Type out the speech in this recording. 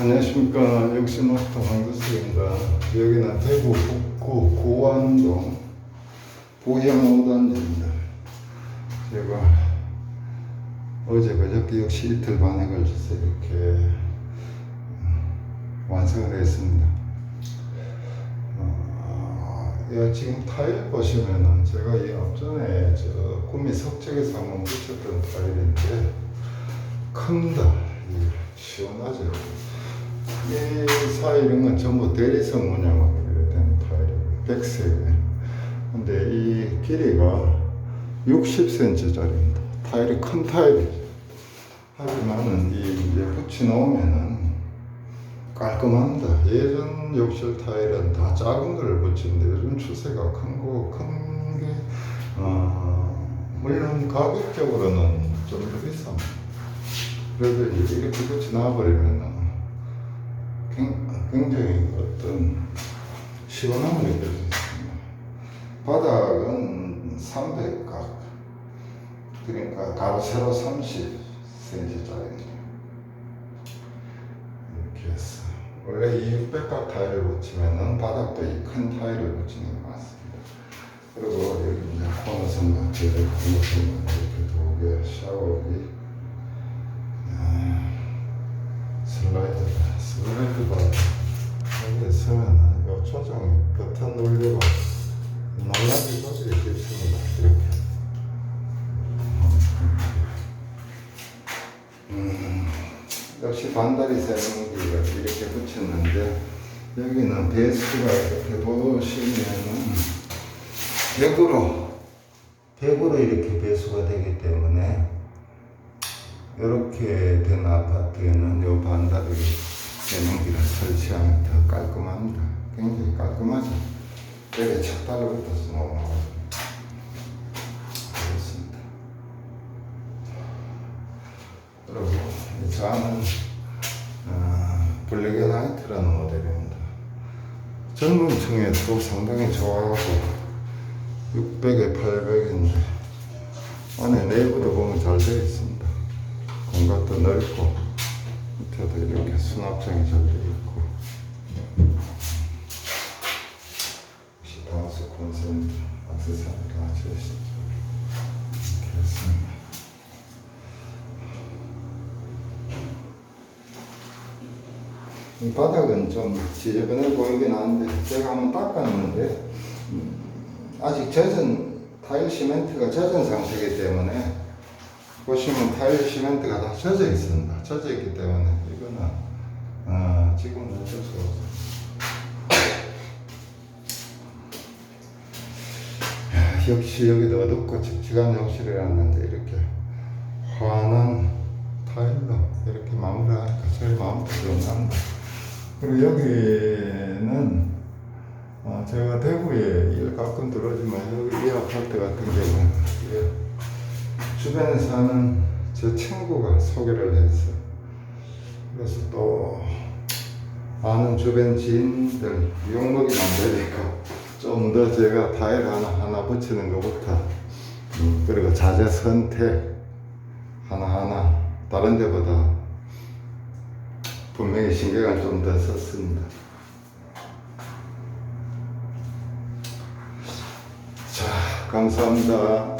안녕하십니까. 역시마스터 황도수입니다. 여기는 대구 북구 고안동 보형 5단지입니다. 제가 어제 그저께 역시 이틀 반에 걸쳐서 이렇게 완성을 했습니다. 어, 야, 지금 타일 보시면은 제가 이 앞전에 저 구미 석재에서 한번 붙였던 타일인데 큽니다 이 시원하죠 이 사이는 전부 대리석 문양으로 된 타일이에요. 백색에. 근데 이 길이가 60cm짜리입니다. 타일이 큰 타일이죠. 하지만은 이 이제 붙여놓으면은 깔끔합니다. 예전 욕실 타일은 다 작은 걸 붙이는데 요즘 추세가 큰 거, 큰 게, 어, 물론 가격적으로는 좀 비쌉니다. 이제 이렇게 붙여놔버리면은 굉- 굉장히 어떤 시원함을 있습니다. 바닥은 300각, 그러니까 가로 세로 30cm짜리 이렇게 해서 원래 이 600각 타일을 붙이면은 바닥도 이 큰 타일을 붙이는 게 맞습니다. 그리고 여기 이제 코너 선반, 제를 코너 선반 이렇게 두 개, 샤워기, 아, 슬라이드 슬라이드가 여기 서면은 요 조정이 버튼 눌리고 날라기 조절이 쉽습니다 이렇게. 음, 역시 반다리 세는기를 이렇게 붙였는데 여기는 배수가 이렇게 보시면은 100으로 100으로 이렇게 배수가 되기 때문에 이렇게 된 아파트에는 요 반다리 세면기를 설치하면 더 깔끔합니다. 굉장히 깔끔하죠. 여기 착달로 붙어서 너무 그렇습니다. 그리고 이 차는 어, 블랙 앤 화이트라는 모델입니다. 젊은 층에도 상당히 좋아하고 600에 800인데 안에 내부도 보면 잘 되어 있습니다. 공간도 넓고 밑에도 이렇게 수납장이 잘 되어 있고 시타우스 콘센트 같이 있습니다. 이렇게 했습니다. 이 바닥은 좀 지저분해 보이긴 하는데 제가 한번 닦았는데 음, 아직 젖은 타일 시멘트가 젖은 상태이기 때문에 보시면 타일 시멘트가 다 젖어 있습니다. 젖어 있기 때문에 이거는 어, 지금은 어쩔 수 없어요. 야, 역시 여기도 어둡고 칙칙한 욕실이라는데 이렇게 환한 타일로 이렇게 마무리하니까 제일 마음도 들어갑니다. 그리고 여기는 어, 제가 대구에 일 가끔 들어오지만 여기 이 아파트 같은 경우는 주변에 사는 제 친구가 소개를 했어요. 그래서 또 아는 주변 지인들 욕먹이면 안 되니까 좀 더 제가 타일 하나 하나 붙이는 것부터 음, 그리고 자재 선택 하나하나 다른 데보다 분명히 신경을 좀 더 썼습니다. 자, 감사합니다.